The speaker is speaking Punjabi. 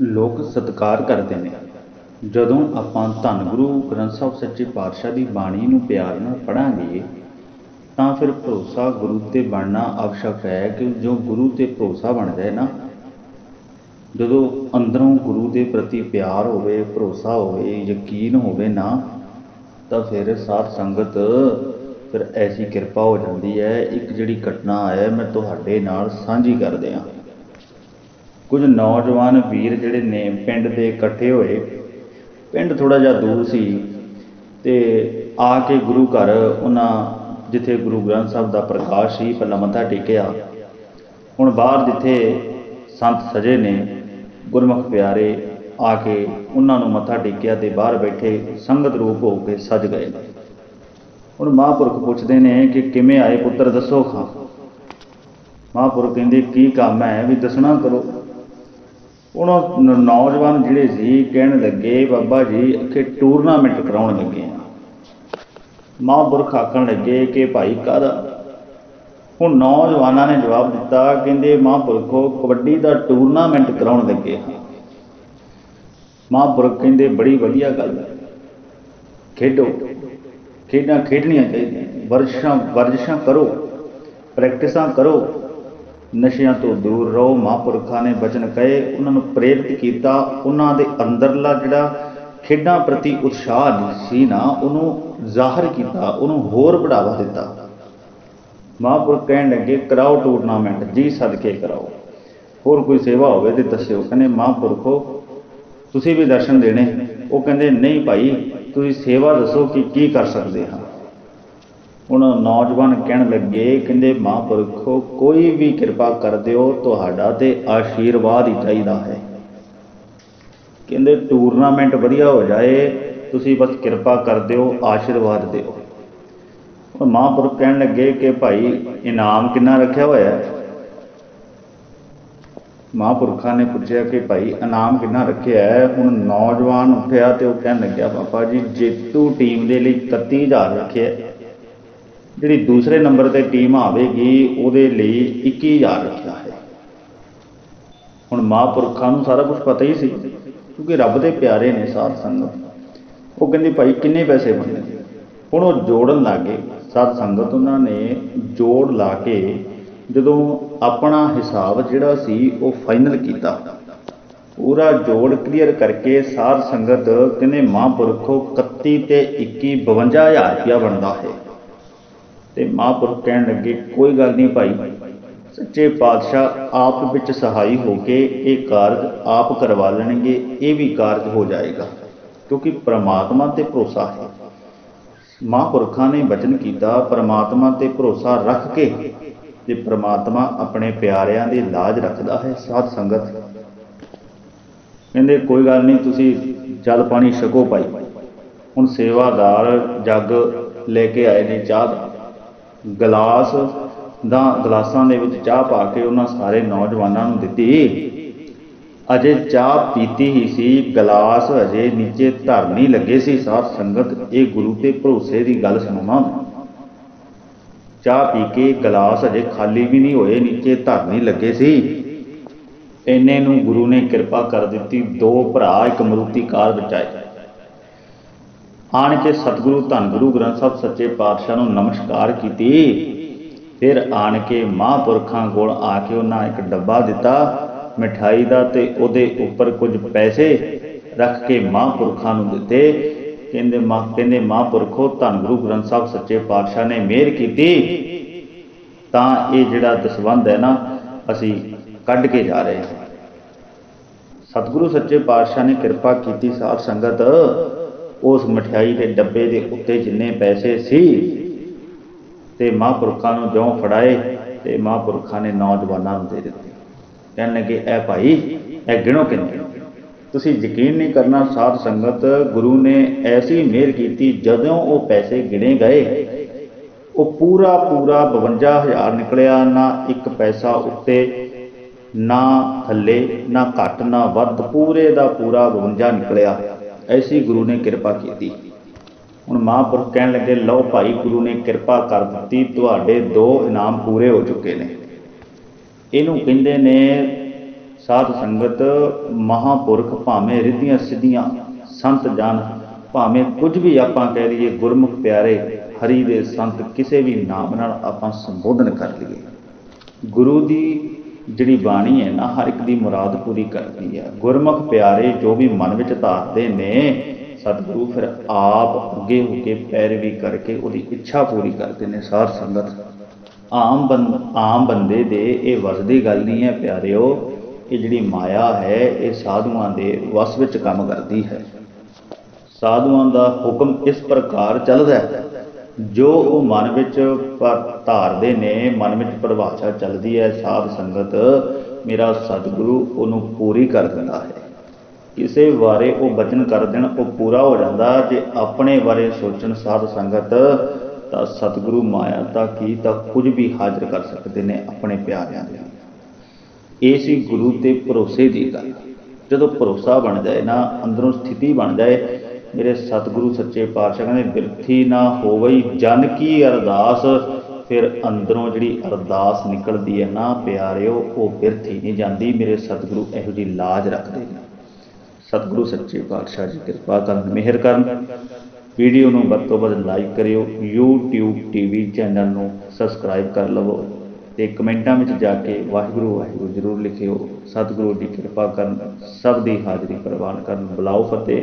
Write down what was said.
ਲੋਕ ਸਤਿਕਾਰ ਕਰਦੇ ਨੇ। ਜਦੋਂ ਆਪਾਂ ਧੰਨ ਗੁਰੂ ਗ੍ਰੰਥ ਸਾਹਿਬ ਸੱਚੇ ਪਾਤਸ਼ਾਹ ਦੀ ਬਾਣੀ ਨੂੰ ਪਿਆਰ ਨਾਲ ਪੜਾਂਗੇ ਤਾਂ ਫਿਰ ਭਰੋਸਾ ਗੁਰੂ ਤੇ ਬਣਨਾ ਆਵਸ਼ਕ ਹੈ ਕਿ ਜੋ ਗੁਰੂ ਤੇ ਭਰੋਸਾ ਬਣ ਜਾਏ ਨਾ, ਜਦੋਂ ਅੰਦਰੋਂ ਗੁਰੂ ਦੇ ਪ੍ਰਤੀ ਪਿਆਰ ਹੋਵੇ, ਭਰੋਸਾ ਹੋਵੇ, ਯਕੀਨ ਹੋਵੇ ਨਾ, ਤਾਂ ਫਿਰ ਸਾਧ ਸੰਗਤ ਫਿਰ ਐਸੀ ਕਿਰਪਾ ਹੋ ਜਾਂਦੀ ਹੈ, ਇੱਕ ਜਿਹੜੀ ਘਟਨਾ ਹੈ ਮੈਂ ਤੁਹਾਡੇ ਨਾਲ ਸਾਂਝੀ ਕਰਦੇ ਹਾਂ। ਕੁਝ ਨੌਜਵਾਨ ਵੀਰ ਜਿਹੜੇ ਨੇ ਪਿੰਡ ਦੇ ਇਕੱਠੇ ਹੋਏ। ਪਿੰਡ ਥੋੜਾ ਜਿਹਾ ਦੂਰ ਸੀ ਤੇ ਆ ਕੇ ਗੁਰੂ ਘਰ ਉਹਨਾਂ ਜਿੱਥੇ ਗੁਰੂ ਗ੍ਰੰਥ ਸਾਹਿਬ ਦਾ ਪ੍ਰਕਾਸ਼ ਸੀ, ਪਹਿਲਾਂ ਮੱਥਾ ਟੇਕਿਆ। ਹੁਣ ਬਾਹਰ ਜਿੱਥੇ ਸੰਤ ਸਜੇ ਨੇ, ਗੁਰਮੁਖ ਪਿਆਰੇ ਆ ਕੇ ਉਹਨਾਂ ਨੂੰ ਮੱਥਾ ਟੇਕਿਆ ਤੇ ਬਾਹਰ ਬੈਠੇ ਸੰਗਤ ਰੂਪ ਹੋ ਕੇ ਸਜ ਗਏ। ਹੁਣ ਮਹਾਂਪੁਰਖ ਪੁੱਛਦੇ ਨੇ ਕਿ ਕਿਵੇਂ ਆਏ ਪੁੱਤਰ, ਦੱਸੋ ਖਾਂ। ਮਹਾਂਪੁਰਖ ਕਹਿੰਦੇ, ਕੀ ਕੰਮ ਹੈ? ਵੀ ਦੱਸਣਾ ਕਰੋ। ਉਹਨਾਂ ਨ- ਨੌਜਵਾਨ ਜਿਹੜੇ ਸੀ, ਕਹਿਣ ਲੱਗੇ, ਬਾਬਾ ਜੀ, ਇੱਥੇ ਟੂਰਨਾਮੈਂਟ ਕਰਾਉਣ ਲੱਗੇ ਆ। ਮਹਾਂਪੁਰਖ ਆਖਣ ਲੱਗੇ ਕਿ, ਭਾਈ ਕਾਹਦਾ ਹੁਣ ਨੌਜਵਾਨਾਂ ਨੇ ਜਵਾਬ ਦਿੱਤਾ, ਕਹਿੰਦੇ ਮਹਾਂਪੁਰਖੋ ਕਬੱਡੀ ਦਾ ਟੂਰਨਾਮੈਂਟ ਕਰਾਉਣ ਲੱਗੇ ਹਾਂ ਮਹਾਂਪੁਰਖ ਕਹਿੰਦੇ, ਬੜੀ ਵਧੀਆ ਗੱਲ ਹੈ। ਖੇਡੋ। ਖੇਡਾਂ ਖੇਡਣੀਆਂ ਚਾਹੀਦੀਆਂ। ਵਰਜਸ਼ਾਂ ਵਰਜਿਸ਼ਾਂ ਕਰੋ। ਪ੍ਰੈਕਟਿਸਾਂ ਕਰੋ। ਨਸ਼ਿਆਂ ਤੋਂ ਦੂਰ ਰਹੋ, ਮਹਾਂਪੁਰਖਾਂ ਨੇ ਬਚਨ ਕਹੇ, ਉਹਨਾਂ ਨੂੰ ਪ੍ਰੇਰਿਤ ਕੀਤਾ, ਉਹਨਾਂ ਦੇ ਅੰਦਰਲਾ ਜਿਹੜਾ ਖੇਡਾਂ ਪ੍ਰਤੀ ਉਤਸ਼ਾਹ ਸੀ ਨਾ, ਉਹਨੂੰ ਜ਼ਾਹਰ ਕੀਤਾ, ਉਹਨੂੰ ਹੋਰ ਬੜਾਵਾ ਦਿੱਤਾ। ਮਹਾਂਪੁਰਖ ਕਹਿਣ ਲੱਗੇ, ਕਰਾਓ ਟੂਰਨਾਮੈਂਟ ਜੀ ਸਦਕੇ ਕਰਾਓ। ਹੋਰ ਕੋਈ ਸੇਵਾ ਹੋਵੇ ਤੇ ਦੱਸਿਓ। ਕਹਿੰਦੇ, ਮਹਾਂਪੁਰਖੋ, ਤੁਸੀਂ ਵੀ ਦਰਸ਼ਨ ਦੇਣੇ। ਉਹ ਕਹਿੰਦੇ, ਨਹੀਂ ਭਾਈ, ਤੁਸੀਂ ਸੇਵਾ ਦੱਸੋ ਕਿ ਕੀ ਕਰ ਸਕਦੇ ਹਾਂ। ਹੁਣ ਨੌਜਵਾਨ ਕਹਿਣ ਲੱਗੇ, ਕਹਿੰਦੇ, ਮਹਾਂਪੁਰਖੋ, ਕੋਈ ਵੀ ਕਿਰਪਾ ਕਰ ਦਿਓ, ਤੁਹਾਡਾ ਤੇ ਆਸ਼ੀਰਵਾਦ ਹੀ ਚਾਹੀਦਾ ਹੈ। ਕਹਿੰਦੇ, ਟੂਰਨਾਮੈਂਟ ਵਧੀਆ ਹੋ ਜਾਏ, ਤੁਸੀਂ ਬਸ ਕਿਰਪਾ ਕਰ ਦਿਓ, ਆਸ਼ੀਰਵਾਦ ਦਿਓ। ਉਹ ਮਹਾਂਪੁਰਖ ਕਹਿਣ ਲੱਗੇ ਕਿ, ਭਾਈ, ਇਨਾਮ ਕਿੰਨਾ ਰੱਖਿਆ ਹੋਇਆ ਹੈ? ਮਹਾਂਪੁਰਖਾਂ ਨੇ ਪੁੱਛਿਆ ਕਿ, ਭਾਈ, ਇਨਾਮ ਕਿੰਨਾ ਰੱਖਿਆ ਹੈ? ਹੁਣ ਨੌਜਵਾਨ ਉੱਠਿਆ ਤੇ ਉਹ ਕਹਿਣ ਲੱਗਿਆ ਪਾਪਾ ਜੀ, ਜੇਤੂ ਟੀਮ ਦੇ ਲਈ 31000 ਰੱਖਿਆ ਜਿਹੜੀ ਦੂਸਰੇ ਨੰਬਰ ਤੇ ਟੀਮ ਆਵੇਗੀ, ਉਹਦੇ ਲਈ 21000 ਰੱਖਿਆ ਹੈ। ਹੁਣ ਮਹਾਂਪੁਰਖਾਂ ਨੂੰ ਸਾਰਾ ਕੁਝ ਪਤਾ ਹੀ ਸੀ, ਕਿਉਂਕਿ ਰੱਬ ਦੇ ਪਿਆਰੇ ਨੇ ਸਾਧ ਸੰਗਤ। ਉਹ ਕਹਿੰਦੇ, ਭਾਈ, ਕਿੰਨੇ ਪੈਸੇ ਬਣੇ ਹੁਣ ਉਹ ਜੋੜਨ ਲੱਗੇ ਸਾਧ ਸੰਗਤ ਉਹਨਾਂ ਨੇ ਜੋੜ ਲਾ ਕੇ ਜਦੋਂ ਆਪਣਾ ਹਿਸਾਬ ਜਿਹੜਾ ਸੀ, ਉਹ ਫਾਈਨਲ ਕੀਤਾ। ਪੂਰਾ ਜੋੜ ਕਲੀਅਰ ਕਰਕੇ ਸਾਧ ਸੰਗਤ ਕਹਿੰਦੇ, ਮਹਾਂਪੁਰਖੋ 31 ਤੇ 21 52000 ਰੁਪਇਆ ਬਣਦਾ ਹੈ। ਤੇ ਮਹਾਂਪੁਰਖ ਕਹਿਣ ਲੱਗੇ, ਕੋਈ ਗੱਲ ਨਹੀਂ ਭਾਈ। ਸੱਚੇ ਪਾਤਸ਼ਾਹ ਆਪ ਵਿੱਚ ਸਹਾਈ ਹੋ ਕੇ ਇਹ ਕਾਰਜ ਆਪ ਕਰਵਾ ਲੈਣਗੇ, ਇਹ ਵੀ ਕਾਰਜ ਹੋ ਜਾਏਗਾ। ਕਿਉਂਕਿ ਪ੍ਰਮਾਤਮਾ ਤੇ ਭਰੋਸਾ ਹੈ। ਮਹਾਂਪੁਰਖਾਂ ਨੇ ਬਚਨ ਕੀਤਾ, ਪ੍ਰਮਾਤਮਾ ਤੇ ਭਰੋਸਾ ਰੱਖ ਕੇ ਤੇ ਪ੍ਰਮਾਤਮਾ ਆਪਣੇ ਪਿਆਰਿਆਂ ਦੇ ਲਾਜ ਰੱਖਦਾ ਹੈ। ਸਾਧ ਸੰਗਤ, ਕਹਿੰਦੇ, ਕੋਈ ਗੱਲ ਨਹੀਂ, ਤੁਸੀਂ ਜਲ ਪਾਣੀ ਛਕੋ ਭਾਈ। ਹੁਣ ਸੇਵਾਦਾਰ ਜੱਗ ਲੈ ਕੇ ਆਏ ਨੇ ਚਾਹ ਗਲਾਸ ਦਾ, ਗਲਾਸਾਂ ਦੇ ਵਿੱਚ ਚਾਹ ਪਾ ਕੇ ਉਹਨਾਂ ਸਾਰੇ ਨੌਜਵਾਨਾਂ ਨੂੰ ਦਿੱਤੀ। ਅਜੇ ਚਾਹ ਪੀਤੀ ਹੀ ਸੀ, ਗਲਾਸ ਅਜੇ ਨੀਚੇ ਧਰਨੀ ਲੱਗੇ ਸੀ। ਸਾਧ ਸੰਗਤ, ਇਹ ਗੁਰੂ ਤੇ ਭਰੋਸੇ ਦੀ ਗੱਲ ਸੁਣਾਉਣਾ ਚਾਹ ਪੀ ਕੇ ਗਲਾਸ ਅਜੇ ਖਾਲੀ ਵੀ ਨਹੀਂ ਹੋਏ, ਨੀਚੇ ਧਰਨੀ ਲੱਗੇ ਸੀ। ਇੰਨੇ ਨੂੰ ਗੁਰੂ ਨੇ ਕਿਰਪਾ ਕਰ ਦਿੱਤੀ। ਦੋ ਭਰਾ ਇੱਕ ਮਰੂਤੀ ਕਾਰ ਬਚਾਏ ਆਣ ਕੇ ਸਤਿਗੁਰੂ ਧੰਨ ਗੁਰੂ ਗ੍ਰੰਥ ਸਾਹਿਬ ਸੱਚੇ ਪਾਤਸ਼ਾਹ ਨੂੰ ਨਮਸਕਾਰ ਕੀਤੀ। ਫਿਰ ਆਣ ਕੇ ਮਹਾਂਪੁਰਖਾਂ ਕੋਲ ਆ ਕੇ ਉਹਨਾਂ ਇੱਕ ਡੱਬਾ ਦਿੱਤਾ, ਮਠਾਈ ਦਾ ਤੇ ਉਹਦੇ ਉੱਪਰ ਕੁਝ ਪੈਸੇ ਰੱਖ ਕੇ ਮਹਾਂਪੁਰਖਾਂ ਨੂੰ ਦਿੱਤੇ। ਕਹਿੰਦੇ ਮਾਂ ਕਹਿੰਦੇ ਮਹਾਂਪੁਰਖੋ, ਧੰਨ ਗੁਰੂ ਗ੍ਰੰਥ ਸਾਹਿਬ ਸੱਚੇ ਪਾਤਸ਼ਾਹ ਨੇ ਮਿਹਰ ਕੀਤੀ। ਤਾਂ ਇਹ ਜਿਹੜਾ ਦਸਵੰਧ ਹੈ ਨਾ, ਅਸੀਂ ਕੱਢ ਕੇ ਜਾ ਰਹੇ ਹਾਂ। ਸਤਿਗੁਰੂ ਸੱਚੇ ਪਾਤਸ਼ਾਹ ਨੇ ਕਿਰਪਾ ਕੀਤੀ ਸਾਧ ਸੰਗਤ। ਉਸ ਮਠਿਆਈ ਦੇ ਡੱਬੇ ਦੇ ਉੱਤੇ ਜਿੰਨੇ ਪੈਸੇ ਸੀ ਤੇ ਮਹਾਂਪੁਰਖਾਂ ਨੂੰ ਜਿਉਂ ਫੜਾਏ ਤੇ ਮਹਾਂਪੁਰਖਾਂ ਨੇ ਨੌਜਵਾਨਾਂ ਨੂੰ ਦੇ ਦਿੱਤੇ। ਕਹਿਣ ਲੱਗੇ, ਐ ਭਾਈ ਇਹ ਗਿਣੋ ਕਿੰਨੇ? ਤੁਸੀਂ ਯਕੀਨ ਨਹੀਂ ਕਰਨਾ, ਸਾਧ ਸੰਗਤ, ਗੁਰੂ ਨੇ ਐਸੀ ਮਿਹਰ ਕੀਤੀ ਜਦੋਂ ਉਹ ਪੈਸੇ ਗਿਣੇ ਗਏ। ਉਹ ਪੂਰਾ ਪੂਰਾ 52000 ਨਿਕਲਿਆ, ਨਾ ਇੱਕ ਪੈਸਾ ਉੱਤੇ, ਨਾ ਥੱਲੇ, ਨਾ ਘੱਟ, ਨਾ ਵੱਧ, ਪੂਰੇ ਦਾ ਪੂਰਾ 52 ਨਿਕਲਿਆ। ਐਸੀ ਗੁਰੂ ਨੇ ਕਿਰਪਾ ਕੀਤੀ। ਹੁਣ ਮਹਾਂਪੁਰਖ ਕਹਿਣ ਲੱਗੇ, ਲਓ ਭਾਈ, ਗੁਰੂ ਨੇ ਕਿਰਪਾ ਕਰ ਦਿੱਤੀ, ਤੁਹਾਡੇ ਦੋ ਇਨਾਮ ਪੂਰੇ ਹੋ ਚੁੱਕੇ ਨੇ। ਇਹਨੂੰ ਕਹਿੰਦੇ ਨੇ ਸਾਧ ਸੰਗਤ, ਮਹਾਂਪੁਰਖ ਭਾਵੇਂ ਰਿੱਧੀਆਂ ਸਿੱਧੀਆਂ, ਸੰਤ ਜਨ, ਭਾਵੇਂ ਕੁਝ ਵੀ ਆਪਾਂ ਕਹਿ ਲਈਏ, ਗੁਰਮੁਖ ਪਿਆਰੇ, ਹਰੀ ਦੇ ਸੰਤ, ਕਿਸੇ ਵੀ ਨਾਮ ਨਾਲ ਆਪਾਂ ਸੰਬੋਧਨ ਕਰ ਲਈਏ। ਗੁਰੂ ਦੀ ਜਿਹੜੀ ਬਾਣੀ ਹੈ ਨਾ, ਹਰ ਇੱਕ ਦੀ ਮੁਰਾਦ ਪੂਰੀ ਕਰਦੀ ਹੈ ਗੁਰਮੁਖ ਪਿਆਰੇ ਜੋ ਵੀ ਮਨ ਵਿੱਚ ਧਾਰਦੇ ਨੇ, ਸਤਿਗੁਰੂ ਫਿਰ ਆਪ ਅੱਗੇ ਹੋ ਕੇ ਪੈਰਵੀ ਕਰਕੇ ਉਹਦੀ ਇੱਛਾ ਪੂਰੀ ਕਰਦੇ ਨੇ ਸਾਰ ਸੰਗਤ। ਆਮ ਬੰਦ ਆਮ ਬੰਦੇ ਦੇ ਇਹ ਵਸ ਗੱਲ ਨਹੀਂ ਹੈ, ਪਿਆਰਿਓ, ਇਹ ਜਿਹੜੀ ਮਾਇਆ ਹੈ, ਇਹ ਸਾਧੂਆਂ ਦੇ ਵਸ ਵਿੱਚ ਕੰਮ ਕਰਦੀ ਹੈ। ਸਾਧੂਆਂ ਦਾ ਹੁਕਮ ਇਸ ਪ੍ਰਕਾਰ ਚੱਲਦਾ ਹੈ ਜੋ ਉਹ ਮਨ ਵਿੱਚ ਧਾਰਦੇ ਨੇ, ਮਨ ਵਿੱਚ ਪਰਿਭਾਸ਼ਾ ਚੱਲਦੀ ਹੈ, ਸਾਧ ਸੰਗਤ ਮੇਰਾ ਸਤਿਗੁਰੂ ਉਹਨੂੰ ਪੂਰੀ ਕਰ ਦਿੰਦਾ ਹੈ। ਕਿਸੇ ਬਾਰੇ ਉਹ ਬਚਨ ਕਰ ਦੇਣ, ਉਹ ਪੂਰਾ ਹੋ ਜਾਂਦਾ। ਜੇ ਆਪਣੇ ਬਾਰੇ ਸੋਚਣ ਸਾਧ ਸੰਗਤ, ਤਾਂ ਸਤਿਗੁਰੂ ਮਾਇਆ ਤਾਂ ਕੀ, ਤਾਂ ਕੁਝ ਵੀ ਹਾਜ਼ਰ ਕਰ ਸਕਦੇ ਨੇ ਆਪਣੇ ਪਿਆਰਿਆਂ ਦੇ ਇਹ ਸੀ ਗੁਰੂ ਤੇ ਭਰੋਸੇ ਦੀ ਗੱਲ। ਜਦੋਂ ਭਰੋਸਾ ਬਣ ਜਾਏ ਨਾ, ਅੰਦਰੋਂ ਸਥਿਤੀ ਬਣ ਜਾਏ ਮੇਰੇ ਸਤਿਗੁਰੂ ਸੱਚੇ ਪਾਤਸ਼ਾਹ ਕਹਿੰਦੇ ਬਿਰਥੀ ਨਾ ਹੋਵਈ ਜਨ ਕੀ ਅਰਦਾਸ, ਫਿਰ ਅੰਦਰੋਂ ਜਿਹੜੀ ਅਰਦਾਸ ਨਿਕਲਦੀ ਹੈ ਨਾ ਪਿਆਰਿਓ, ਉਹ ਬਿਰਥੀ ਨਹੀਂ ਜਾਂਦੀ, ਮੇਰੇ ਸਤਿਗੁਰੂ ਇਹੋ ਜਿਹੀ ਲਾਜ ਰੱਖਦੇ ਨੇ। ਸਤਿਗੁਰੂ ਸੱਚੇ ਪਾਤਸ਼ਾਹ ਜੀ, ਕਿਰਪਾ ਕਰਨ, ਮਿਹਰ ਕਰਨ। ਵੀਡੀਓ ਨੂੰ ਵੱਧ ਤੋਂ ਵੱਧ ਲਾਈਕ ਕਰਿਓ, YouTube TV ਚੈਨਲ ਨੂੰ ਸਬਸਕ੍ਰਾਈਬ ਕਰ ਲਵੋ ਤੇ ਕਮੈਂਟਾਂ ਵਿੱਚ ਜਾ ਕੇ ਵਾਹਿਗੁਰੂ ਵਾਹਿਗੁਰੂ ਜ਼ਰੂਰ ਲਿਖਿਓ। ਸਤਿਗੁਰੂ ਦੀ ਕਿਰਪਾ ਕਰਨ, ਸਭ ਦੀ ਹਾਜ਼ਰੀ ਪ੍ਰਵਾਨ ਕਰਨ। ਬੁਲਾਓ ਫਤਿਹ।